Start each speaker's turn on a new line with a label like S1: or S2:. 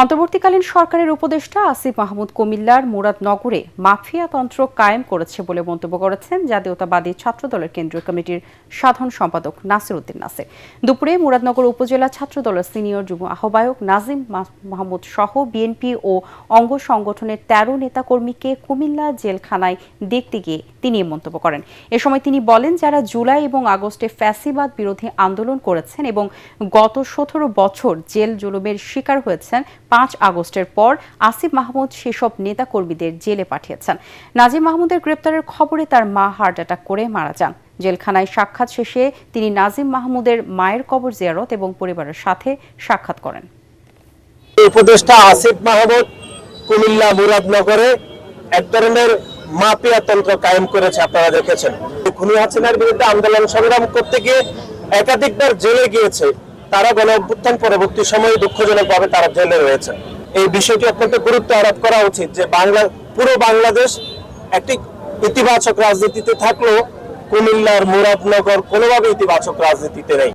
S1: অন্তর্বর্তীকালীন সরকারের উপদেষ্টা আসিফ মাহমুদ কুমিল্লার মুরাদনগরে মাফিয়াতন্ত্র কায়েম করেছে বলে মন্তব্য করেছেন জাতীয়তাবাদী ছাত্রদলের কেন্দ্রীয় কমিটির সাধারণ সম্পাদক নাসির উদ্দিন নাসির। দুপুরে মুরাদনগর উপজেলা ছাত্রদলের সিনিয়র যুব আহ্বায়ক নাজিম মাহমুদ সহ বিএনপি ও অঙ্গ সংগঠনের তেরো নেতাকর্মীকে কুমিল্লা জেলখানায় দেখতে গিয়ে তিনি মন্তব্য করেন। এ সময় তিনি বলেন, যারা জুলাই এবং আগস্টে ফ্যাসিবাদ বিরোধী আন্দোলন করেছেন এবং গত সতেরো বছর জেল জুলুমের শিকার হয়েছেন পাঁচ আগস্টের পর আসিফ মাহমুদ সেসব নেতাকর্মীদের জেলে পাঠিয়েছেন। নাজিম মাহমুদের গ্রেপ্তারের খবরে তার মা হার্ট অ্যাটাক করে মারা যান। জেলখানায় সাক্ষাৎ শেষে তিনি নাজিম মাহমুদের মায়ের কবর জিয়ারত এবং পরিবারের সাথে সাক্ষাৎ করেন।
S2: উপদেষ্টা আসিফ মাহমুদ কুমিল্লা মুরাদনগরে এক ধরনের মাফিয়া তন্ত্র কায়েম করেছে, আপনারা দেখেছেন। খুনি হাসিনার বিরুদ্ধে আন্দোলন সংগ্রাম করতে গিয়ে একাধিকবার জেলে গিয়েছে। তারা গণ অভ্যুত্থান পরবর্তী সময়ে দুঃখজনক ভাবে তারা জেলে রয়েছে। এই বিষয়টি অত্যন্ত গুরুত্ব আরোপ করা উচিত যে বাংলা, পুরো বাংলাদেশ একটি ইতিবাচক রাজনীতিতে থাকলেও কুমিল্লার মুরাদনগর কোনোভাবে ইতিবাচক রাজনীতিতে নেই।